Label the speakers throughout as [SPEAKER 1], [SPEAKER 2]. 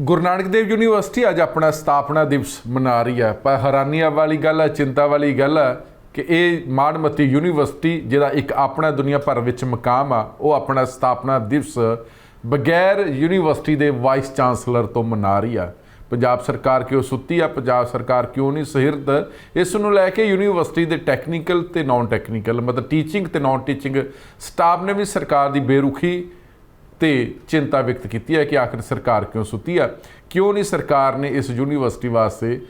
[SPEAKER 1] ਗੁਰੂ Nanak Dev university ਅੱਜ ਆਪਣਾ ਸਥਾਪਨਾ ਦਿਵਸ ਮਨਾ ਰਹੀ ਹੈ। ਪਰ ਹੈਰਾਨੀਆਂ ਵਾਲੀ ਗੱਲ ਹੈ, ਚਿੰਤਾ ਵਾਲੀ ਗੱਲ ਹੈ ਕਿ ਇਹ ਮਾਣਮੱਤੀ ਯੂਨੀਵਰਸਿਟੀ ਜਿਹਦਾ ਇੱਕ ਆਪਣਾ ਦੁਨੀਆ ਭਰ ਵਿੱਚ ਮਕਾਮ ਆ, ਉਹ ਆਪਣਾ ਸਥਾਪਨਾ ਦਿਵਸ ਬਗੈਰ ਯੂਨੀਵਰਸਿਟੀ ਦੇ ਵਾਈਸ ਚਾਂਸਲਰ ਤੋਂ ਮਨਾ ਰਹੀ ਆ ਪੰਜਾਬ ਸਰਕਾਰ ਕਿਉਂ ਸੁੱਤੀ ਆ? ਪੰਜਾਬ ਸਰਕਾਰ ਕਿਉਂ ਨਹੀਂ ਸਹਿਰਦ? ਇਸ ਨੂੰ ਲੈ ਕੇ ਯੂਨੀਵਰਸਿਟੀ ਦੇ ਟੈਕਨੀਕਲ ਤੇ ਨਾਨ ਟੈਕਨੀਕਲ ਮਤਲਬ ਟੀਚਿੰਗ ਤੇ ਨਾਨ ਟੀਚਿੰਗ ਸਟਾਫ ਨੇ ਵੀ ਸਰਕਾਰ ਦੀ ਬੇਰੁਖੀ ਤੇ ਚਿੰਤਾ ਵਿਅਕਤ ਕੀਤੀ ਹੈ ਕਿ ਆਖਰ ਸਰਕਾਰ ਕਿਉਂ ਸੁੱਤੀ ਆ ਕਿਉਂ ਨਹੀਂ ਸਰਕਾਰ ਨੇ ਇਸ ਯੂਨੀਵਰਸਿਟੀ ਵਾਸਤੇ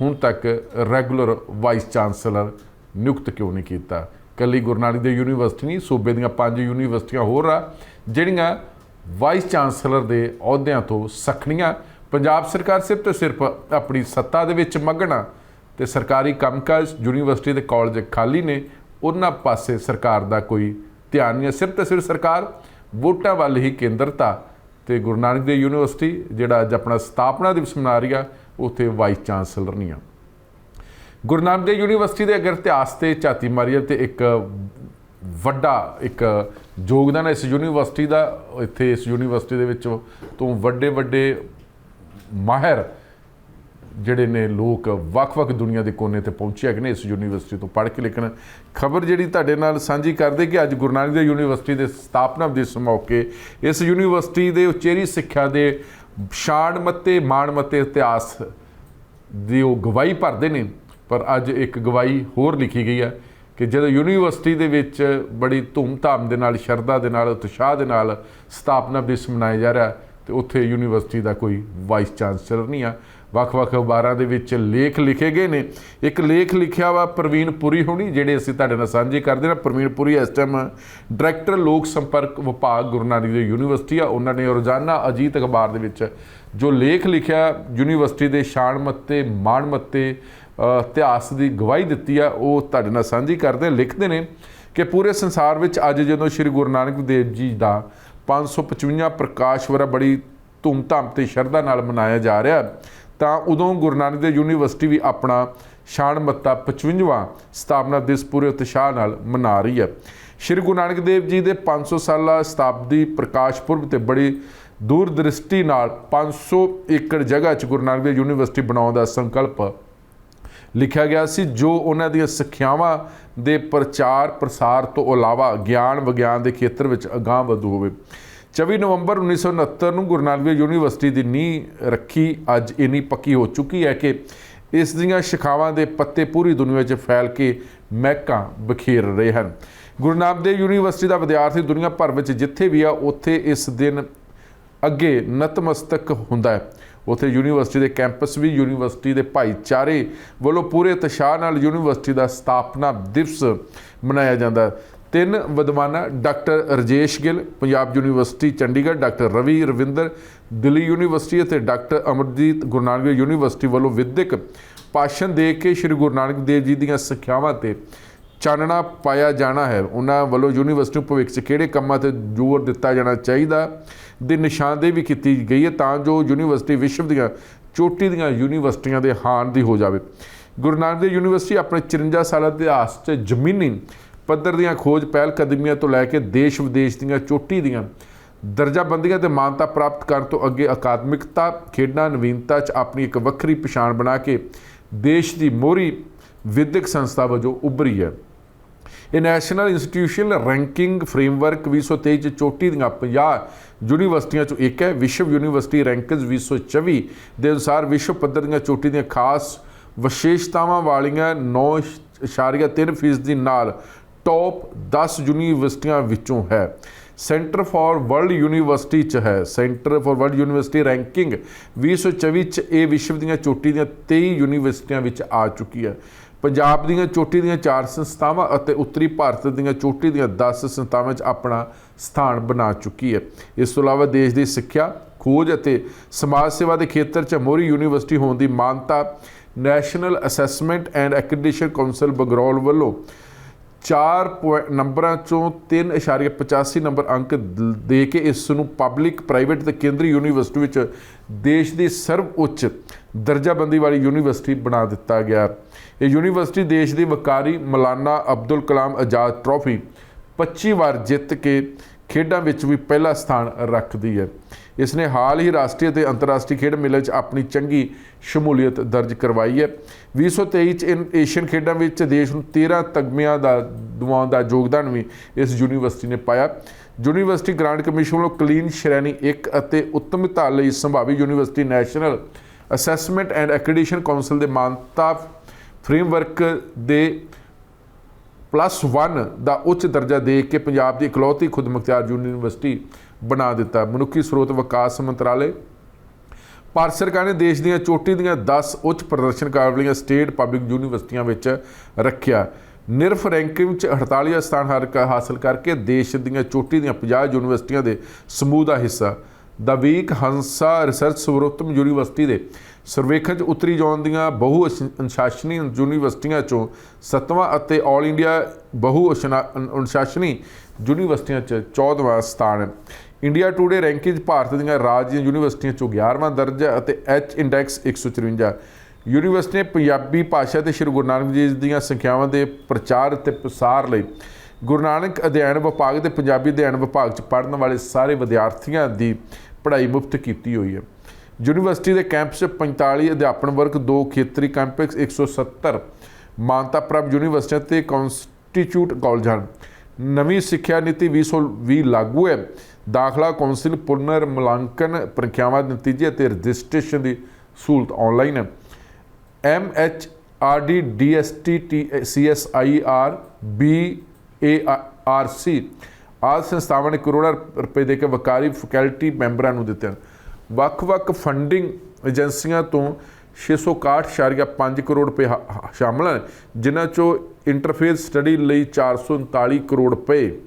[SPEAKER 1] ਹੁਣ ਤੱਕ ਰੈਗੂਲਰ ਵਾਈਸ ਚਾਂਸਲਰ ਨਿਯੁਕਤ ਕਿਉਂ ਨਹੀਂ ਕੀਤਾ? ਕੱਲੀ ਗੁਰੂ ਨਾਨਕ ਦੇਵ ਯੂਨੀਵਰਸਿਟੀ ਨਹੀਂ, ਸੂਬੇ ਦੀਆਂ ਪੰਜ ਯੂਨੀਵਰਸਿਟੀਆਂ ਹੋਰ ਆ, ਜਿਹੜੀਆਂ ਵਾਈਸ ਚਾਂਸਲਰ ਦੇ ਅਹੁਦਿਆਂ ਤੋਂ ਸਖਣੀਆਂ। ਪੰਜਾਬ ਸਰਕਾਰ ਸਿਰਫ ਤੇ ਸਿਰਫ ਆਪਣੀ ਸੱਤਾ ਦੇ ਵਿੱਚ ਮਗਣਾ ਤੇ ਸਰਕਾਰੀ ਕੰਮਕਾਜ ਯੂਨੀਵਰਸਿਟੀ ਦੇ ਕਾਲਜ ਖਾਲੀ ਨੇ, ਉਹਨਾਂ ਪਾਸੇ ਸਰਕਾਰ ਦਾ ਕੋਈ ਧਿਆਨ ਨਹੀਂ ਹੈ। ਸਿਰਫ ਤੇ ਸਿਰਫ ਸਰਕਾਰ ਵੋਟਾਂ ਵੱਲ ਹੀ ਕੇਂਦਰਤਾ ਤੇ ਗੁਰੂ ਨਾਨਕ ਦੇਵ ਯੂਨੀਵਰਸਿਟੀ, ਜਿਹੜਾ ਅੱਜ ਆਪਣਾ ਸਥਾਪਨਾ ਦਿਵਸ ਮਨਾ ਰਹੀ ਆ, ਉੱਥੇ ਵਾਈਸ ਚਾਂਸਲਰ ਨਹੀਂ ਆ। ਗੁਰੂ ਨਾਨਕ ਦੇਵ ਯੂਨੀਵਰਸਿਟੀ ਦੇ ਅਗਰ ਇਤਿਹਾਸ ਤੇ ਝਾਤੀ ਮਾਰੀਏ ਤੇ ਇੱਕ ਵੱਡਾ, ਇੱਕ ਯੋਗਦਾਨ ਇਸ ਯੂਨੀਵਰਸਿਟੀ ਦਾ, ਇੱਥੇ ਇਸ ਯੂਨੀਵਰਸਿਟੀ ਦੇ ਵਿੱਚ ਤੋਂ ਵੱਡੇ ਵੱਡੇ ਮਾਹਿਰ ਜਿਹੜੇ ਨੇ ਲੋਕ ਵੱਖ-ਵੱਖ ਦੁਨੀਆ ਦੇ ਕੋਨੇ ਤੇ ਪਹੁੰਚੇ ਹੈਗੇ ਨੇ ਇਸ ਯੂਨੀਵਰਸਿਟੀ ਤੋਂ ਪੜ੍ਹ ਕੇ ਲੇਕਿਨ ਖਬਰ ਜਿਹੜੀ ਤੁਹਾਡੇ ਨਾਲ ਸਾਂਝੀ ਕਰਦੇ ਕਿ ਅੱਜ ਗੁਰੂ ਨਾਨਕ ਦੇਵ ਯੂਨੀਵਰਸਿਟੀ ਦੇ ਸਥਾਪਨਾ ਦਿਵਸ ਮੌਕੇ ਇਸ ਯੂਨੀਵਰਸਿਟੀ ਦੇ ਉਚੇਰੀ ਸਿੱਖਿਆ ਦੇ ਸ਼ਾਨ ਮੱਤੇ, ਮਾਣ ਮੱਤੇ ਇਤਿਹਾਸ ਦੀ ਉਹ ਗਵਾਹੀ ਭਰਦੇ ਨੇ। ਪਰ ਅੱਜ ਇੱਕ ਗਵਾਹੀ ਹੋਰ ਲਿਖੀ ਗਈ ਹੈ ਕਿ ਜਦੋਂ ਯੂਨੀਵਰਸਿਟੀ ਦੇ ਵਿੱਚ ਬੜੀ ਧੂਮ-ਧਾਮ ਦੇ ਨਾਲ, ਸ਼ਰਧਾ ਦੇ ਨਾਲ, ਉਤਸ਼ਾਹ ਦੇ ਨਾਲ ਸਥਾਪਨਾ ਦਿਵਸ ਮਨਾਇਆ ਜਾ ਰਿਹਾ, ਤੇ ਉੱਥੇ ਯੂਨੀਵਰਸਿਟੀ ਦਾ ਕੋਈ ਵਾਈਸ ਚਾਂਸਲਰ ਨਹੀਂ ਆ। ਵੱਖ-ਵੱਖ ਅਖਬਾਰਾਂ ਦੇ ਵਿੱਚ ਲੇਖ ਲਿਖੇ ਗਏ ਨੇ। ਇੱਕ ਲੇਖ ਲਿਖਿਆ ਵਾ ਪ੍ਰਵੀਨ ਪੁਰੀ ਹੋਣੀ, ਜਿਹੜੇ ਅਸੀਂ ਤੁਹਾਡੇ ਨਾਲ ਸਾਂਝੇ ਕਰਦੇ ਹਾਂ। ਪ੍ਰਵੀਨ ਪੁਰੀ ਇਸ ਟਾਈਮ ਡਾਇਰੈਕਟਰ ਲੋਕ ਸੰਪਰਕ ਵਿਭਾਗ ਗੁਰੂ ਨਾਨਕ ਦੇਵ ਯੂਨੀਵਰਸਿਟੀ ਆ। ਉਹਨਾਂ ਨੇ ਰੋਜ਼ਾਨਾ ਅਜੀਤ ਅਖਬਾਰ ਦੇ ਵਿੱਚ ਜੋ ਲੇਖ ਲਿਖਿਆ, ਯੂਨੀਵਰਸਿਟੀ ਦੇ ਸ਼ਾਨ ਮੱਤੇ, ਮਾਣ ਮੱਤੇ ਇਤਿਹਾਸ ਦੀ ਗਵਾਹੀ ਦਿੱਤੀ ਆ, ਉਹ ਤੁਹਾਡੇ ਨਾਲ ਸਾਂਝੀ ਕਰਦੇ ਲਿਖਦੇ ਨੇ ਕਿ ਪੂਰੇ ਸੰਸਾਰ ਵਿੱਚ ਅੱਜ ਜਦੋਂ ਸ੍ਰੀ ਗੁਰੂ ਨਾਨਕ ਦੇਵ ਜੀ ਦਾ 555 ਪ੍ਰਕਾਸ਼ ਵਰਾ ਬੜੀ ਧੂਮਧਾਮ ਤੇ ਸ਼ਰਧਾ ਨਾਲ ਮਨਾਇਆ ਜਾ ਰਿਹਾ ਤਾਂ ਉਦੋਂ ਗੁਰੂ ਨਾਨਕ ਦੇਵ ਯੂਨੀਵਰਸਿਟੀ ਵੀ ਆਪਣਾ ਸ਼ਾਨ ਮੱਤਾ 55ਵਾਂ ਸਥਾਪਨਾ ਦਿਵਸ ਪੂਰੇ ਉਤਸ਼ਾਹ ਨਾਲ ਮਨਾ ਰਹੀ ਹੈ। ਸ੍ਰੀ ਗੁਰੂ ਨਾਨਕ ਦੇਵ ਜੀ ਦੇ 500 ਸਾਲਾ ਸ਼ਤਾਬਦੀ ਪ੍ਰਕਾਸ਼ ਪੁਰਬ ਤੇ ਬੜੀ ਦੂਰ ਦ੍ਰਿਸ਼ਟੀ ਨਾਲ 500 ਏਕੜ ਜਗ੍ਹਾ 'ਚ ਗੁਰੂ ਨਾਨਕ ਦੇਵ ਯੂਨੀਵਰਸਿਟੀ ਬਣਾਉਣ ਦਾ ਸੰਕਲਪ ਲਿਖਿਆ ਗਿਆ ਸੀ, ਜੋ ਉਹਨਾਂ ਦੀਆਂ ਸਿੱਖਿਆਵਾਂ ਦੇ ਪ੍ਰਚਾਰ ਪ੍ਰਸਾਰ ਤੋਂ ਇਲਾਵਾ ਗਿਆਨ ਵਿਗਿਆਨ ਦੇ ਖੇਤਰ ਵਿੱਚ ਅਗਾਂਹ ਵਧੂ ਹੋਵੇ। 24 ਨਵੰਬਰ 1969 ਨੂੰ ਗੁਰੂ ਨਾਨਕ ਦੇਵ ਯੂਨੀਵਰਸਿਟੀ ਦੀ ਨੀਂਹ ਰੱਖੀ ਅੱਜ ਇੰਨੀ ਪੱਕੀ ਹੋ ਚੁੱਕੀ ਹੈ ਕਿ ਇਸ ਦੀਆਂ ਸ਼ਿਖਾਵਾਂ ਦੇ ਪੱਤੇ ਪੂਰੀ ਦੁਨੀਆ 'ਚ ਫੈਲ ਕੇ ਮਹਿਕਾਂ ਬਖੇਰ ਰਹੇ ਹਨ। ਗੁਰੂ ਨਾਨਕ ਦੇਵ ਯੂਨੀਵਰਸਿਟੀ ਦਾ ਵਿਦਿਆਰਥੀ ਦੁਨੀਆ ਭਰ ਵਿੱਚ ਜਿੱਥੇ ਵੀ ਆ, ਉੱਥੇ ਇਸ ਦਿਨ ਅੱਗੇ ਨਤਮਸਤਕ ਹੁੰਦਾ ਹੈ। ਉਥੇ ਯੂਨੀਵਰਸਿਟੀ ਦੇ ਕੈਂਪਸ ਵੀ, ਯੂਨੀਵਰਸਿਟੀ ਦੇ ਭਾਈਚਾਰੇ ਵੱਲੋਂ ਪੂਰੇ ਉਤਸ਼ਾਹ ਨਾਲ ਯੂਨੀਵਰਸਿਟੀ ਦਾ ਸਥਾਪਨਾ ਦਿਵਸ ਮਨਾਇਆ ਜਾਂਦਾ ਤਿੰਨ ਵਿਦਵਾਨਾਂ doctor Rajesh Gill, Punjab university, Chandigarh, doctor Ravi Ravinder, Delhi university ਅਤੇ ਡਾਕਟਰ ਅਮਰਜੀਤ ਗੁਰੂ ਨਾਨਕ ਯੂਨੀਵਰਸਿਟੀ ਵੱਲੋਂ ਵਿਦਿਅਕ ਭਾਸ਼ਣ ਦੇ ਕੇ ਸ੍ਰੀ ਗੁਰੂ ਨਾਨਕ ਦੇਵ ਜੀ ਦੀਆਂ ਸਿੱਖਿਆਵਾਂ ਤੇ ਚਾਨਣਾ ਪਾਇਆ ਜਾਣਾ ਹੈ। ਉਹਨਾਂ ਵੱਲੋਂ ਯੂਨੀਵਰਸਿਟੀ ਨੂੰ ਭਵਿੱਖ 'ਚ ਕਿਹੜੇ ਕੰਮਾਂ ਤੇ ਜ਼ੋਰ ਦਿੱਤਾ ਜਾਣਾ ਚਾਹੀਦਾ ਦੀ ਨਿਸ਼ਾਨਦੇਹੀ ਵੀ ਕੀਤੀ ਗਈ ਹੈ ਤਾਂ ਜੋ ਯੂਨੀਵਰਸਿਟੀ ਵਿਸ਼ਵ ਦੀਆਂ ਚੋਟੀ ਦੀਆਂ ਯੂਨੀਵਰਸਿਟੀਆਂ ਦੇ ਹਾਣ ਦੀ ਹੋ ਜਾਵੇ। ਗੁਰੂ ਨਾਨਕ ਦੇਵ ਯੂਨੀਵਰਸਿਟੀ ਆਪਣੇ 54 ਸਾਲਾ ਇਤਿਹਾਸ 'ਚ ਜ਼ਮੀਨੀ ਪੱਧਰ ਦੀਆਂ ਖੋਜ ਪਹਿਲ ਕਦਮੀਆਂ ਤੋਂ ਲੈ ਕੇ ਦੇਸ਼ ਵਿਦੇਸ਼ ਦੀਆਂ ਚੋਟੀ ਦੀਆਂ ਦਰਜਾਬੰਦੀਆਂ ਤੇ ਮਾਨਤਾ ਪ੍ਰਾਪਤ ਕਰਨ ਤੋਂ ਅੱਗੇ ਅਕਾਦਮਿਕਤਾ, ਖੇਡਾਂ, ਨਵੀਨਤਾ 'ਚ ਆਪਣੀ ਇੱਕ ਵੱਖਰੀ ਪਛਾਣ ਬਣਾ ਕੇ ਦੇਸ਼ ਦੀ ਮੋਹਰੀ ਵਿਦਿਅਕ ਸੰਸਥਾ ਵਜੋਂ ਉੱਭਰੀ ਹੈ। ਇਹ ਨੈਸ਼ਨਲ ਇੰਸਟੀਟਿਊਸ਼ਨਲ ਰੈਂਕਿੰਗ ਫਰੇਮਵਰਕ 2023 ਚ ਚੋਟੀ ਦੀਆਂ 50 ਯੂਨੀਵਰਸਿਟੀਆਂ ਚੋਂ ਇੱਕ ਹੈ। ਵਿਸ਼ਵ ਯੂਨੀਵਰਸਿਟੀ ਰੈਂਕਸ 2024 ਦੇ ਅਨੁਸਾਰ ਵਿਸ਼ਵ ਪੱਧਰ ਦੀਆਂ ਚੋਟੀ ਦੀਆਂ ਖਾਸ ਵਿਸ਼ੇਸ਼ਤਾਵਾਂ ਵਾਲੀਆਂ 9.3% ਦੀ ਨਾਲ ਟੌਪ 10 ਯੂਨੀਵਰਸਿਟੀਆਂ ਵਿੱਚੋਂ ਹੈ। ਸੈਂਟਰ ਫਾਰ ਵਰਲਡ ਯੂਨੀਵਰਸਿਟੀ ਚ ਹੈ। Centre for world university ranking 2024 ਚ ਇਹ ਵਿਸ਼ਵ ਦੀਆਂ ਚੋਟੀ ਦੀਆਂ 23 ਯੂਨੀਵਰਸਿਟੀਆਂ ਵਿੱਚ ਆ ਚੁੱਕੀ ਹੈ। ਪੰਜਾਬ ਦੀਆਂ ਚੋਟੀ ਦੀਆਂ 4 ਸੰਸਥਾਵਾਂ ਅਤੇ ਉੱਤਰੀ ਭਾਰਤ ਦੀਆਂ ਚੋਟੀ ਦੀਆਂ 10 ਸੰਸਥਾਵਾਂ 'ਚ ਆਪਣਾ ਸਥਾਨ ਬਣਾ ਚੁੱਕੀ ਹੈ। ਇਸ ਤੋਂ ਇਲਾਵਾ ਦੇਸ਼ ਦੀ ਸਿੱਖਿਆ, ਖੋਜ ਅਤੇ ਸਮਾਜ ਸੇਵਾ ਦੇ ਖੇਤਰ 'ਚ ਮੋਰੀ ਯੂਨੀਵਰਸਿਟੀ ਹੋਣ ਦੀ ਮਾਨਤਾ, national assessment and accreditation council Bagraul ਵੱਲੋਂ 4 ਪੁਆਇੰਟ ਨੰਬਰਾਂ ਚੋਂ 3.85 ਨੰਬਰ ਅੰਕ ਦੇ ਕੇ ਇਸ ਨੂੰ ਪਬਲਿਕ ਪ੍ਰਾਈਵੇਟ ਤੇ ਕੇਂਦਰੀ ਯੂਨੀਵਰਸਿਟੀ ਵਿੱਚ ਦੇਸ਼ ਦੀ ਸਰਵ ਉੱਚ ਦਰਜਾਬੰਦੀ ਵਾਲੀ ਯੂਨੀਵਰਸਿਟੀ ਬਣਾ ਦਿੱਤਾ ਗਿਆ। ਇਹ ਯੂਨੀਵਰਸਿਟੀ ਦੇਸ਼ ਦੀ ਵਕਾਰੀ ਮਲਾਨਾ ਅਬਦੁਲ ਕਲਾਮ ਆਜ਼ਾਦ ਟਰਾਫੀ 25 ਵਾਰ ਜਿੱਤ ਕੇ ਖੇਡਾਂ ਵਿੱਚ ਵੀ ਪਹਿਲਾ ਸਥਾਨ ਰੱਖਦੀ ਹੈ। ਇਸ ਨੇ ਹਾਲ ਹੀ ਰਾਸ਼ਟਰੀ ਅਤੇ ਅੰਤਰਰਾਸ਼ਟਰੀ ਖੇਡ ਮੇਲੇ 'ਚ ਆਪਣੀ ਚੰਗੀ ਸ਼ਮੂਲੀਅਤ ਦਰਜ ਕਰਵਾਈ ਹੈ। 2023 ਚ ਇਨ, ਏਸ਼ੀਅਨ ਖੇਡਾਂ ਵਿੱਚ ਦੇਸ਼ ਨੂੰ 13 ਤਗਮਿਆਂ ਦਾ ਦਿਵਾਉਣ ਦਾ ਯੋਗਦਾਨ ਵੀ ਇਸ ਯੂਨੀਵਰਸਿਟੀ ਨੇ ਪਾਇਆ। ਯੂਨੀਵਰਸਿਟੀ ਗ੍ਰਾਂਟ ਕਮਿਸ਼ਨ ਵੱਲੋਂ ਕਲੀਨ ਸ਼੍ਰੇਣੀ 1 ਅਤੇ ਉੱਤਮਤਾ ਲਈ ਸੰਭਾਵੀ university national assessment and accreditation council ਦੇ ਮਾਨਤਾ ਫਰੇਮਵਰਕ ਦੇ ਪਲੱਸ 1 ਦਾ ਉੱਚ ਦਰਜਾ ਦੇ ਕੇ ਪੰਜਾਬ ਦੀ ਇਕਲੌਤੀ ਖੁਦਮੁਖਤਿਆਰ ਯੂਨੀਵਰਸਿਟੀ ਬਣਾ ਦਿੱਤਾ। ਮਨੁੱਖੀ ਸਰੋਤ ਵਿਕਾਸ ਮੰਤਰਾਲੇ, ਭਾਰਤ ਸਰਕਾਰ ਨੇ ਦੇਸ਼ ਦੀਆਂ ਚੋਟੀ ਦੀਆਂ 10 ਉੱਚ ਪ੍ਰਦਰਸ਼ਨ ਕਰਨ ਵਾਲੀਆਂ ਸਟੇਟ ਪਬਲਿਕ ਯੂਨੀਵਰਸਿਟੀਆਂ ਵਿੱਚ ਰੱਖਿਆ। ਨਿਰਫ ਰੈਂਕਿੰਗ ਵਿੱਚ 48 ਸਥਾਨ ਹਾਰ ਕ- ਹਾਸਲ ਕਰਕੇ ਦੇਸ਼ ਦੀਆਂ ਚੋਟੀ ਦੀਆਂ 50 ਯੂਨੀਵਰਸਿਟੀਆਂ ਦੇ ਸਮੂਹ ਦਾ ਹਿੱਸਾ। ਦਾ ਵੀਕ ਹੰਸਾ ਰਿਸਰਚ ਸਰਵੋਤਮ ਯੂਨੀਵਰਸਿਟੀ ਦੇ ਸਰਵੇਖਣ 'ਚ ਉੱਤਰੀ ਜ਼ੋਨ ਦੀਆਂ ਬਹੁ ਅਸ਼- ਅਨੁਸ਼ਾਸਨੀ ਯੂਨੀਵਰਸਿਟੀਆਂ 'ਚੋਂ ਸੱਤਵਾਂ ਅਤੇ ਆਲ ਇੰਡੀਆ ਬਹੁ ਅਸ਼ਨਾ- ਅਨੁਸ਼ਾਸਨੀ ਯੂਨੀਵਰਸਿਟੀਆਂ 'ਚ 14ਵਾਂ ਸਥਾਨ ਇੰਡੀਆ ਟੂਡੇ ਰੈਂਕਿੰਗ ਭਾਰਤ ਦੀਆਂ ਰਾਜ ਦੀਆਂ ਯੂਨੀਵਰਸਿਟੀਆਂ 'ਚੋਂ 11ਵਾਂ ਦਰਜਾ ਅਤੇ ਐਚ ਇੰਡੈਕਸ 154 ਯੂਨੀਵਰਸਿਟੀ ਨੇ ਪੰਜਾਬੀ ਭਾਸ਼ਾ ਤੇ ਸ਼੍ਰੀ ਗੁਰੂ ਨਾਨਕ ਜੀ ਦੀਆਂ ਸੰਖਿਆਵਾਂ ਦੇ ਪ੍ਰਚਾਰ ਅਤੇ ਪ੍ਰਸਾਰ ਲਈ ਗੁਰੂ ਨਾਨਕ ਅਧਿਐਨ ਵਿਭਾਗ ਤੇ ਪੰਜਾਬੀ ਅਧਿਐਨ ਵਿਭਾਗ 'ਚ ਪੜ੍ਹਨ ਵਾਲੇ ਸਾਰੇ ਵਿਦਿਆਰਥੀਆਂ ਦੀ ਪੜ੍ਹਾਈ ਮੁਫਤ ਕੀਤੀ ਹੋਈ ਹੈ ਯੂਨੀਵਰਸਿਟੀ ਦੇ ਕੈਂਪਸ 'ਚ 45 ਅਧਿਆਪਨ ਵਰਗ ਦੋ, ਖੇਤਰੀ ਕੈਂਪਸ 170 ਮਾਨਤਾ ਪ੍ਰਾਪਤ ਯੂਨੀਵਰਸਿਟੀਆਂ ਤੇ ਕਨਸਟੀਚਿਊਟ ਕਾਲਜਾਂ ਹਨ। ਨਵੀਂ ਸਿੱਖਿਆ ਨੀਤੀ 2020 ਲਾਗੂ ਹੈ। ਦਾਖਲਾ ਕੌਂਸਲ ਪੁਨਰ ਮੁਲਾਂਕਣ ਪ੍ਰੀਖਿਆਵਾਂ ਦੇ ਨਤੀਜੇ ਅਤੇ ਰਜਿਸਟ੍ਰੇਸ਼ਨ ਦੀ ਸਹੂਲਤ ਆਨਲਾਈਨ ਹੈ। M H R D D S T C S I R B A R C ਸੀ ਆਦਿ ਸੰਸਥਾਵਾਂ ਨੇ ਕਰੋੜਾਂ ਰੁਪਏ ਦੇ ਕੇ ਵਕਾਰੀ ਫੈਕਲਟੀ ਮੈਂਬਰਾਂ ਨੂੰ ਦਿੱਤੇ ਹਨ। ਵੱਖ-ਵੱਖ ਫੰਡਿੰਗ ਏਜੰਸੀਆਂ ਤੋਂ 661.5 ਕਰੋੜ ਰੁਪਏ ਹਾ- ਸ਼ਾਮਲ ਹਨ, ਜਿਨ੍ਹਾਂ ਚੋਂ ਇੰਟਰਫੇਸ ਸਟੱਡੀ ਲਈ 439 ਕਰੋੜ ਰੁਪਏ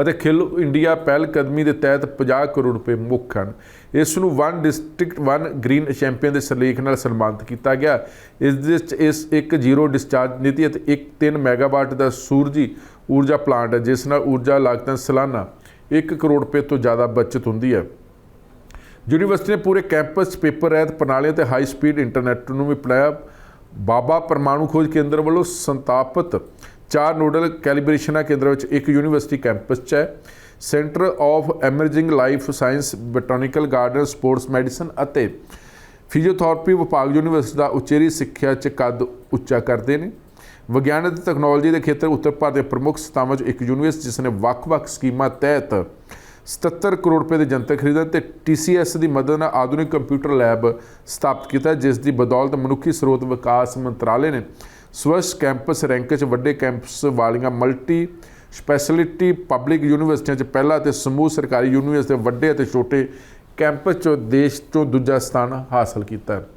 [SPEAKER 1] ਅਤੇ ਖੇਲੋ ਇੰਡੀਆ ਪਹਿਲ ਕਦਮੀ ਦੇ ਤਹਿਤ 50 ਕਰੋੜ ਰੁਪਏ ਮੁੱਖ ਹਨ। ਇਸ ਨੂੰ one district, one green champion ਦੇ ਸਿਰਲੇਖ ਨਾਲ ਸਨਮਾਨਿਤ ਕੀਤਾ ਗਿਆ। ਇਸ ਦੇ ਇਸ ਇੱਕ ਜ਼ੀਰੋ ਡਿਸਚਾਰਜ ਨੀਤੀ ਅਤੇ ਇੱਕ 3 ਮੈਗਾਵਾਟ ਦਾ ਸੂਰਜੀ ਊਰਜਾ ਪਲਾਂਟ ਹੈ, ਜਿਸ ਨਾਲ ਊਰਜਾ ਲਾਗਤਾਂ ਸਾਲਾਨਾ 1 ਕਰੋੜ ਰੁਪਏ ਤੋਂ ਜ਼ਿਆਦਾ ਬਚਤ ਹੁੰਦੀ ਹੈ। ਯੂਨੀਵਰਸਿਟੀ ਨੇ ਪੂਰੇ ਕੈਂਪਸ 'ਚ ਪੇਪਰ ਰਹਿਤ ਪ੍ਰਣਾਲੀ ਤੇ ਹਾਈ ਸਪੀਡ ਇੰਟਰਨੈਟ ਨੂੰ ਵੀ ਅਪਣਾਇਆ ਬਾਬਾ ਪਰਮਾਣੂ ਖੋਜ ਕੇਂਦਰ ਵੱਲੋਂ ਸੰਤਾਪਿਤ ਚਾਰ ਨੋਡਲ ਕੈਲੀਬ੍ਰੇਸ਼ਨਾਂ ਕੇਂਦਰ ਵਿੱਚ ਇੱਕ ਯੂਨੀਵਰਸਿਟੀ ਕੈਂਪਸ 'ਚ ਹੈ। Centre of emerging life science botanical garden sports medicine ਅਤੇ ਫਿਜ਼ੀਓਥੈਰੇਪੀ ਵਿਭਾਗ ਯੂਨੀਵਰਸਿਟੀ ਦਾ ਉਚੇਰੀ ਸਿੱਖਿਆ 'ਚ ਕੱਦ ਉੱਚਾ ਕਰਦੇ ਨੇ। ਵਿਗਿਆਨ ਅਤੇ ਤਕਨਾਲੋਜੀ ਦੇ ਖੇਤਰ ਉੱਤਰ ਭਾਰਤ ਦੇ ਪ੍ਰਮੁੱਖ ਸੰਸਥਾਵਾਂ 'ਚ ਇੱਕ ਯੂਨੀਵਰਸਿਟੀ ਜਿਸ ਨੇ ਵੱਖ-ਵੱਖ ਸਕੀਮਾਂ ਤਹਿਤ 77 ਕਰੋੜ ਰੁਪਏ ਦੇ ਜਨਤਕ ਖਰੀਦਣ ਤੇ TCS ਦੀ ਮਦਦ ਨਾਲ ਆਧੁਨਿਕ ਕੰਪਿਊਟਰ ਲੈਬ ਸਥਾਪਿਤ ਕੀਤਾ ਜਿਸ ਦੀ ਬਦੌਲਤ ਮਨੁੱਖੀ ਸਰੋਤ ਵਿਕਾਸ ਮੰਤਰਾਲੇ ਨੇ ਸਵੱਛ ਕੈਂਪਸ ਰੈਂਕ 'ਚ ਵੱਡੇ ਕੈਂਪਸ ਵਾਲੀਆਂ ਮਲਟੀ ਸਪੈਸ਼ਲਿਟੀ ਪਬਲਿਕ ਯੂਨੀਵਰਸਿਟੀਆਂ 'ਚ ਪਹਿਲਾ ਤੇ ਸਮੂਹ ਸਰਕਾਰੀ ਯੂਨੀਵਰਸਿਟੀ ਦੇ ਵੱਡੇ ਅਤੇ ਛੋਟੇ ਕੈਂਪਸ 'ਚੋਂ ਦੇਸ਼ 'ਚੋਂ ਦੂਜਾ ਸਥਾਨ ਹਾਸਲ ਕੀਤਾ ਹੈ।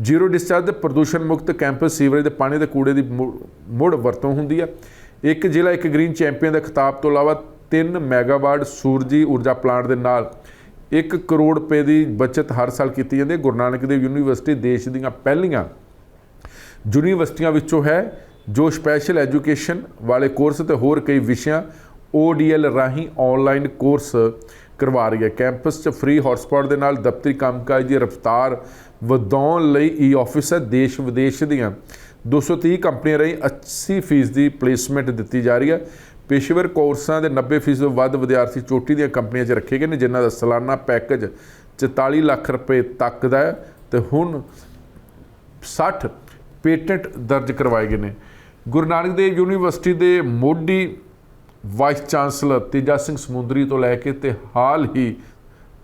[SPEAKER 1] ਜ਼ੀਰੋ ਡਿਸਚਾਰਜ ਤੇ ਪ੍ਰਦੂਸ਼ਣ ਮੁਕਤ ਕੈਂਪਸ ਸੀਵਰੇਜ ਦੇ ਪਾਣੀ ਤੇ ਕੂੜੇ ਦੀ ਮੁੜ- ਮੁੜ ਵਰਤੋਂ ਹੁੰਦੀ ਹੈ। ਇੱਕ ਜ਼ਿਲ੍ਹਾ, ਇੱਕ ਗ੍ਰੀਨ ਚੈਂਪੀਅਨ ਦਾ ਖਿਤਾਬ ਤੋਂ ਇਲਾਵਾ 3 ਮੈਗਾਵਾਟ ਸੂਰਜੀ ਊਰਜਾ ਪਲਾਂਟ ਦੇ ਨਾਲ 1 ਕਰੋੜ ਰੁਪਏ ਦੀ ਬਚਤ ਹਰ ਸਾਲ ਕੀਤੀ ਜਾਂਦੀ ਹੈ। ਗੁਰੂ ਨਾਨਕ ਦੇਵ ਯੂਨੀਵਰਸਿਟੀ ਦੇਸ਼ ਦੀਆਂ ਪਹਿਲੀਆਂ ਯੂਨੀਵਰਸਿਟੀਆਂ ਵਿੱਚੋਂ ਹੈ, ਜੋ ਸਪੈਸ਼ਲ ਐਜੂਕੇਸ਼ਨ ਵਾਲੇ ਕੋਰਸ ਤੇ ਹੋਰ ਕਈ ਵਿਸ਼ਿਆਂ ODL ਰਾਹੀਂ ਆਨਲਾਈਨ ਕੋਰਸ ਕਰਵਾ ਰਹੀ ਹੈ। ਕੈਂਪਸ 'ਚ ਫ੍ਰੀ ਹੌਟਸਪੌਟ ਦੇ ਨਾਲ ਦਫ਼ਤਰੀ ਕੰਮਕਾਜ ਦੀ ਰਫ਼ਤਾਰ ਵਧਾਉਣ ਲਈ e ਈ ਆਫਿਸ ਹੈ। ਦੇਸ਼ ਵਿਦੇਸ਼ ਦੀਆਂ 230 ਕੰਪਨੀਆਂ ਰਾਹੀਂ 80% ਦੀ ਪਲੇਸਮੈਂਟ ਦਿੱਤੀ ਜਾ ਰਹੀ ਹੈ। ਪੇਸ਼ੇਵਰ ਕੋਰਸਾਂ ਦੇ 90% ਵੱਧ ਵਿਦਿਆਰਥੀ ਚੋਟੀ ਦੀਆਂ ਕੰਪਨੀਆਂ 'ਚ ਰੱਖੇ ਗਏ ਨੇ, ਜਿਨ੍ਹਾਂ ਦਾ ਸਾਲਾਨਾ ਪੈਕੇਜ 44 ਲੱਖ ਰੁਪਏ ਤੱਕ ਦਾ ਹੈ ਤੇ ਹੁਣ 60 ਪੇਟੈਂਟ ਦਰਜ ਕਰਵਾਏ ਗਏ ਨੇ। ਗੁਰੂ ਨਾਨਕ ਦੇਵ ਯੂਨੀਵਰਸਿਟੀ ਦੇ ਮੋਢੀ ਵਾਈਸ ਚਾਂਸਲਰ ਤੇਜਾ ਸਿੰਘ ਸਮੁੰਦਰੀ ਤੋਂ ਲੈ ਕੇ ਤੇ ਹਾਲ ਹੀ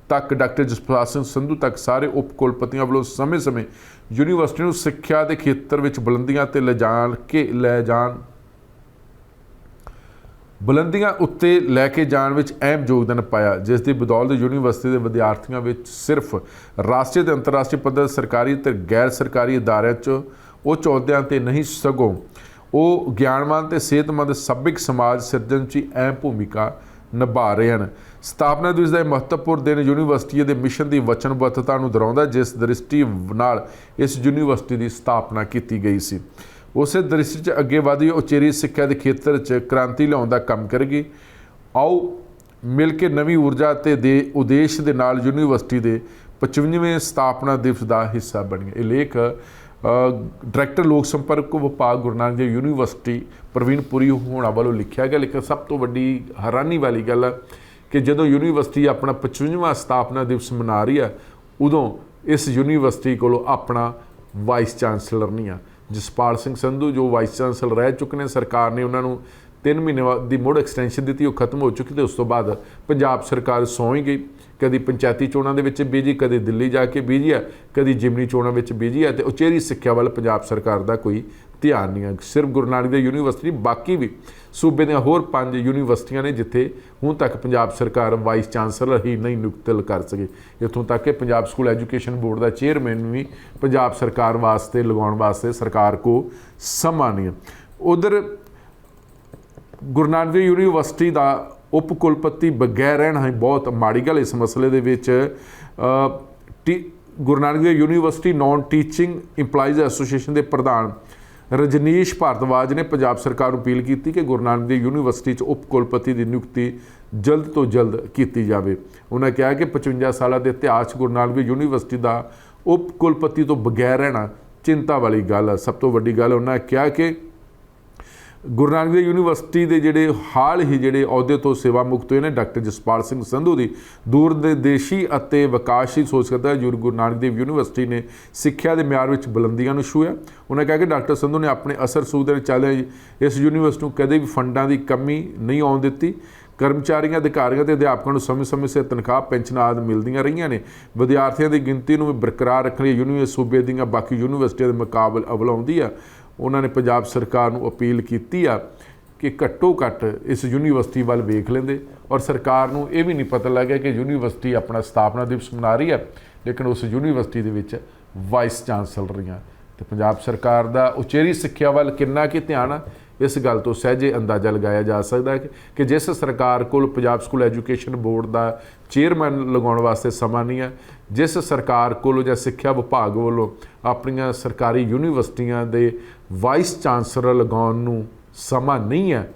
[SPEAKER 1] ਤੱਕ ਡਾਕਟਰ ਜਸਪਾਲ ਸਿੰਘ ਸੰਧੂ ਤੱਕ ਸਾਰੇ ਉਪ ਕੁਲਪਤੀਆਂ ਵੱਲੋਂ ਸਮੇਂ-ਸਮੇਂ ਯੂਨੀਵਰਸਿਟੀ ਨੂੰ ਸਿੱਖਿਆ ਦੇ ਖੇਤਰ ਵਿੱਚ ਬੁਲੰਦੀਆਂ ਤੇ ਲਿਜਾਣ ਕੇ, ਲੈ ਜਾਣ ਬੁਲੰਦੀਆਂ ਉੱਤੇ ਲੈ ਕੇ ਜਾਣ ਵਿੱਚ ਅਹਿਮ ਯੋਗਦਾਨ ਪਾਇਆ, ਜਿਸ ਦੀ ਬਦੌਲਤ ਯੂਨੀਵਰਸਿਟੀ ਦੇ ਵਿਦਿਆਰਥੀਆਂ ਵਿੱਚ ਸਿਰਫ ਰਾਸ਼ਟਰੀ ਤੇ ਅੰਤਰਰਾਸ਼ਟਰੀ ਪੱਧਰ ਸਰਕਾਰੀ ਤੇ ਗੈਰ ਸਰਕਾਰੀ ਅਦਾਰਿਆਂ 'ਚ ਉਹ ਚੌਧਿਆਂ ਤੇ ਨਹੀਂ, ਸਗੋਂ ਉਹ ਗਿਆਨਵਾਨ ਤੇ ਸਿਹਤਮੰਦ ਸੱਭਿਕ ਸਮਾਜ ਸਿਰਜਣ 'ਚ ਹੀ ਅਹਿਮ ਭੂਮਿਕਾ ਨਿਭਾ ਰਹੇ ਹਨ। ਸਥਾਪਨਾ ਦਿਵਸ ਦਾ ਇਹ ਮਹੱਤਵਪੂਰਨ ਦਿਨ ਯੂਨੀਵਰਸਿਟੀ ਦੇ ਮਿਸ਼ਨ ਦੀ ਵਚਨਬੱਧਤਾ ਨੂੰ ਦਰਸਾਉਂਦਾ ਜਿਸ ਦ੍ਰਿਸ਼ਟੀ ਨਾਲ ਇਸ ਯੂਨੀਵਰਸਿਟੀ ਦੀ ਸਥਾਪਨਾ ਕੀਤੀ ਗਈ ਸੀ। ਉਸੇ ਦ੍ਰਿਸ਼ 'ਚ ਅੱਗੇ ਵਧੀ ਉਚੇਰੀ ਸਿੱਖਿਆ ਦੇ ਖੇਤਰ 'ਚ ਕ੍ਰਾਂਤੀ ਲਿਆਉਣ ਦਾ ਕੰਮ ਕਰੇਗੀ। ਆਓ ਮਿਲ ਕੇ ਨਵੀਂ ਊਰਜਾ ਤੇ ਦੇ ਉਦੇਸ਼ ਦੇ ਨਾਲ ਯੂਨੀਵਰਸਿਟੀ ਦੇ 55ਵੇਂ ਸਥਾਪਨਾ ਦਿਵਸ ਦਾ ਹਿੱਸਾ ਬਣੀਏ। ਇਹ ਲੇਖ ਡਾਇਰੈਕਟਰ ਲੋਕ ਸੰਪਰਕ ਵਿਭਾਗ ਗੁਰੂ ਨਾਨਕ ਦੇਵ ਯੂਨੀਵਰਸਿਟੀ ਪ੍ਰਵੀਨ ਪੁਰੀ ਹੋਣਾ ਵੱਲੋਂ ਲਿਖਿਆ ਗਿਆ। ਲੇਕਿਨ ਸਭ ਤੋਂ ਵੱਡੀ ਹੈਰਾਨੀ ਵਾਲੀ ਗੱਲ ਹੈ ਕਿ ਜਦੋਂ ਯੂਨੀਵਰਸਿਟੀ ਆਪਣਾ 55ਵਾਂ ਸਥਾਪਨਾ ਦਿਵਸ ਮਨਾ ਰਹੀ ਹੈ, ਉਦੋਂ ਇਸ ਯੂਨੀਵਰਸਿਟੀ ਕੋਲੋਂ ਆਪਣਾ ਵਾਈਸ ਚਾਂਸਲਰ ਨਹੀਂ ਆ। ਜਸਪਾਲ ਸਿੰਘ ਸੰਧੂ, ਜੋ ਵਾਈਸ ਚਾਂਸਲਰ ਰਹਿ ਚੁੱਕੇ ਨੇ, ਸਰਕਾਰ ਨੇ ਉਹਨਾਂ ਨੂੰ 3 ਮਹੀਨੇ ਬਾਅਦ ਦੀ ਮੁੜ ਐਕਸਟੈਂਸ਼ਨ ਦਿੱਤੀ, ਉਹ ਖਤਮ ਹੋ ਚੁੱਕੀ ਤੇ ਉਸ ਤੋਂ ਬਾਅਦ ਪੰਜਾਬ ਸਰਕਾਰ ਸੌਂ ਹੀ ਗਈ। ਕਦੀ ਪੰਚਾਇਤੀ ਚੋਣਾਂ ਦੇ ਵਿੱਚ ਬੀਜੀ, ਕਦੇ ਦਿੱਲੀ ਜਾ ਕੇ ਬੀਜੀ ਆ, ਕਦੀ ਜਿਮਨੀ ਚੋਣਾਂ ਵਿੱਚ ਬੀਜੀ ਆ, ਤੇ ਉਚੇਰੀ ਸਿੱਖਿਆ ਵੱਲ ਪੰਜਾਬ ਸਰਕਾਰ ਦਾ ਕੋਈ ਧਿਆਨ ਨਹੀਂ ਆ। ਸਿਰਫ ਗੁਰੂ ਨਾਨਕ ਦੇਵ ਯੂਨੀਵਰਸਿਟੀ, ਬਾਕੀ ਵੀ ਸੂਬੇ ਦੀਆਂ ਹੋਰ ਪੰਜ ਯੂਨੀਵਰਸਿਟੀਆਂ ਨੇ ਜਿੱਥੇ ਹੁਣ ਤੱਕ ਪੰਜਾਬ ਸਰਕਾਰ ਵਾਈਸ ਚਾਂਸਲਰ ਹੀ ਨਹੀਂ ਨਿਯੁਕਤ ਕਰ ਸਕੇ। ਇੱਥੋਂ ਤੱਕ ਕਿ ਪੰਜਾਬ ਸਕੂਲ ਐਜੂਕੇਸ਼ਨ ਬੋਰਡ ਦਾ ਚੇਅਰਮੈਨ ਵੀ ਪੰਜਾਬ ਸਰਕਾਰ ਵਾਸਤੇ, ਲਗਾਉਣ ਵਾਸਤੇ ਸਰਕਾਰ ਕੋ ਸਮਾਂ ਨਹੀਂ ਉਧਰ ਗੁਰੂ ਨਾਨਕ ਦੇਵ ਯੂਨੀਵਰਸਿਟੀ ਦਾ ਉਪ ਕੁਲਪਤੀ ਬਗੈਰ ਰਹਿਣਾ ਹੀ ਬਹੁਤ ਮਾੜੀ ਗੱਲ ਇਸ ਮਸਲੇ ਦੇ ਵਿੱਚ। T- Guru Nanak Dev university non teaching EMPLOYEES association ਦੇ ਪ੍ਰਧਾਨ ਰਜਨੀਸ਼ ਭਾਰਤਵਾਜ ਨੇ ਪੰਜਾਬ ਸਰਕਾਰ ਨੂੰ ਅਪੀਲ ਕੀਤੀ ਕਿ ਗੁਰੂ ਨਾਨਕ ਦੇਵ ਯੂਨੀਵਰਸਿਟੀ 'ਚ ਉਪ ਕੁਲਪਤੀ ਦੀ ਨਿਯੁਕਤੀ ਜਲਦ ਤੋਂ ਜਲਦ ਕੀਤੀ ਜਾਵੇ। ਉਹਨਾਂ ਕਿਹਾ ਕਿ 55 ਸਾਲਾਂ ਦੇ ਇਤਿਹਾਸ 'ਚ ਗੁਰੂ ਨਾਨਕ ਦੇਵ ਯੂਨੀਵਰਸਿਟੀ ਦਾ ਉਪ ਕੁਲਪਤੀ ਤੋਂ ਬਗੈਰ ਰਹਿਣਾ ਚਿੰਤਾ ਵਾਲੀ ਗੱਲ ਹੈ ਸਭ ਤੋਂ ਵੱਡੀ ਗੱਲ ਉਹਨਾਂ ਕਿਹਾ ਕਿ ਗੁਰੂ ਨਾਨਕ ਦੇਵ ਯੂਨੀਵਰਸਿਟੀ ਦੇ ਜਿਹੜੇ ਹਾਲ ਹੀ ਜਿਹੜੇ ਅਹੁਦੇ ਤੋਂ ਸੇਵਾ ਮੁਕਤ ਹੋਏ ਨੇ, ਡਾਕਟਰ ਜਸਪਾਲ ਸਿੰਘ ਸੰਧੂ ਦੀ ਦੂਰ ਦੇ ਦੇਸ਼ੀ ਅਤੇ ਵਿਕਾਸਸ਼ੀਲ ਸੋਚ ਕਰਦਾ ਹੈ ਗੁਰੂ ਨਾਨਕ ਦੇਵ ਯੂਨੀਵਰਸਿਟੀ ਨੇ ਸਿੱਖਿਆ ਦੇ ਮਿਆਰ ਵਿੱਚ ਬੁਲੰਦੀਆਂ ਨੂੰ ਛੂਹਿਆ। ਉਹਨਾਂ ਕਿਹਾ ਕਿ ਡਾਕਟਰ ਸੰਧੂ ਨੇ ਆਪਣੇ ਅਸਰ ਸੂਦ ਦੇ ਚੱਲਦੇ ਇਸ ਯੂਨੀਵਰਸਿਟੀ ਨੂੰ ਕਦੇ ਵੀ ਫੰਡਾਂ ਦੀ ਕਮੀ ਨਹੀਂ ਆਉਣ ਦਿੱਤੀ। ਕਰਮਚਾਰੀਆਂ, ਅਧਿਕਾਰੀਆਂ ਤੇ ਅਧਿਆਪਕਾਂ ਨੂੰ ਸਮੇਂ-ਸਮੇਂ ਸਿਰ ਤਨਖਾਹ, ਪੈਨਸ਼ਨ ਆਦਿ ਮਿਲਦੀਆਂ ਰਹੀਆਂ ਨੇ। ਵਿਦਿਆਰਥੀਆਂ ਦੀ ਗਿਣਤੀ ਨੂੰ ਵੀ ਬਰਕਰਾਰ ਰੱਖਣ ਲਈ ਯੂਨੀਵਰਸਿਟੀ ਸੂਬੇ ਦੀਆਂ ਬਾਕੀ ਯੂਨੀਵਰਸਿਟੀਆਂ ਦੇ ਮੁਕਾਬਲੇ ਅਵਲਾਉਂਦੀ ਆ। ਉਹਨਾਂ ਨੇ ਪੰਜਾਬ ਸਰਕਾਰ ਨੂੰ ਅਪੀਲ ਕੀਤੀ ਆ ਕਿ ਘੱਟੋ ਘੱਟ ਇਸ ਯੂਨੀਵਰਸਿਟੀ ਵੱਲ ਵੇਖ ਲੈਂਦੇ ਔਰ ਸਰਕਾਰ ਨੂੰ ਇਹ ਵੀ ਨਹੀਂ ਪਤਾ ਲੱਗਿਆ ਕਿ ਯੂਨੀਵਰਸਿਟੀ ਆਪਣਾ ਸਥਾਪਨਾ ਦਿਵਸ ਮਨਾ ਰਹੀ ਹੈ ਲੇਕਿਨ ਉਸ ਯੂਨੀਵਰਸਿਟੀ ਦੇ ਵਿੱਚ ਵਾਈਸ ਚਾਂਸਲਰ ਰਹੀਆਂ। ਤੇ ਪੰਜਾਬ ਸਰਕਾਰ ਦਾ ਉਚੇਰੀ ਸਿੱਖਿਆ ਵੱਲ ਕਿੰਨਾ ਕੀ ਧਿਆਨ ਆ ਇਸ ਗੱਲ ਤੋਂ ਸਹਿਜੇ ਅੰਦਾਜ਼ਾ ਲਗਾਇਆ ਜਾ ਸਕਦਾ ਹੈ ਕਿ- ਜਿਸ ਸਰਕਾਰ ਕੋਲ ਪੰਜਾਬ ਸਕੂਲ ਐਜੂਕੇਸ਼ਨ ਬੋਰਡ ਦਾ ਚੇਅਰਮੈਨ ਲਗਾਉਣ ਵਾਸਤੇ ਸਮਾਂ ਨਹੀਂ ਹੈ, ਜਿਸ ਸਰਕਾਰ ਕੋਲ ਜਾਂ ਸਿੱਖਿਆ ਵਿਭਾਗ ਵੱਲੋਂ ਆਪਣੀਆਂ ਸਰਕਾਰੀ ਯੂਨੀਵਰਸਿਟੀਆਂ ਦੇ ਵਾਈਸ ਚਾਂਸਲਰ ਲਗਾਉਣ ਨੂੰ ਸਮਾਂ ਨਹੀਂ ਹੈ,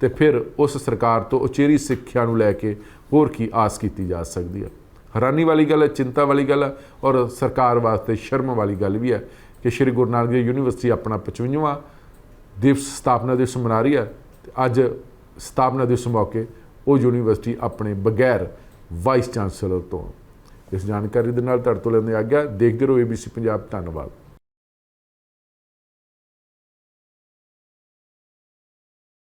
[SPEAKER 1] ਤੇ ਫਿਰ ਉਸ ਸਰਕਾਰ ਤੋਂ ਉਚੇਰੀ ਸਿੱਖਿਆ ਨੂੰ ਲੈ ਕੇ ਹੋਰ ਕੀ ਆਸ ਕੀਤੀ ਜਾ ਸਕਦੀ ਹੈ। ਹੈਰਾਨੀ ਵਾਲੀ ਗੱਲ ਹੈ, ਚਿੰਤਾ ਵਾਲੀ ਗੱਲ ਹੈ ਔਰ ਸਰਕਾਰ ਵਾਸਤੇ ਸ਼ਰਮ ਵਾਲੀ ਗੱਲ ਵੀ ਹੈ ਕਿ ਸ਼੍ਰੀ ਗੁਰੂ ਨਾਨਕ ਦੇਵ ਯੂਨੀਵਰਸਿਟੀ ਆਪਣਾ 55ਵਾਂ ਦਿਵਸ ਸਥਾਪਨਾ ਦਿਵਸ ਮਨਾ ਰਹੀ ਹੈ। ਤੇ ਅੱਜ ਸਥਾਪਨਾ ਦਿਵਸ ਮੌਕੇ ਉਹ ਯੂਨੀਵਰਸਿਟੀ ਆਪਣੇ ਬਗੈਰ ਵਾਈਸ ਚਾਂਸਲਰ ਤੋਂ। ਇਸ ਜਾਣਕਾਰੀ ਦੇ ਨਾਲ ਤੁਹਾਡੇ ਤੋਂ ਲੈਂਦੇ ਆ ਗਿਆ ਦੇਖਦੇ ਰਹੋ ABC ਪੰਜਾਬ। ਧੰਨਵਾਦ।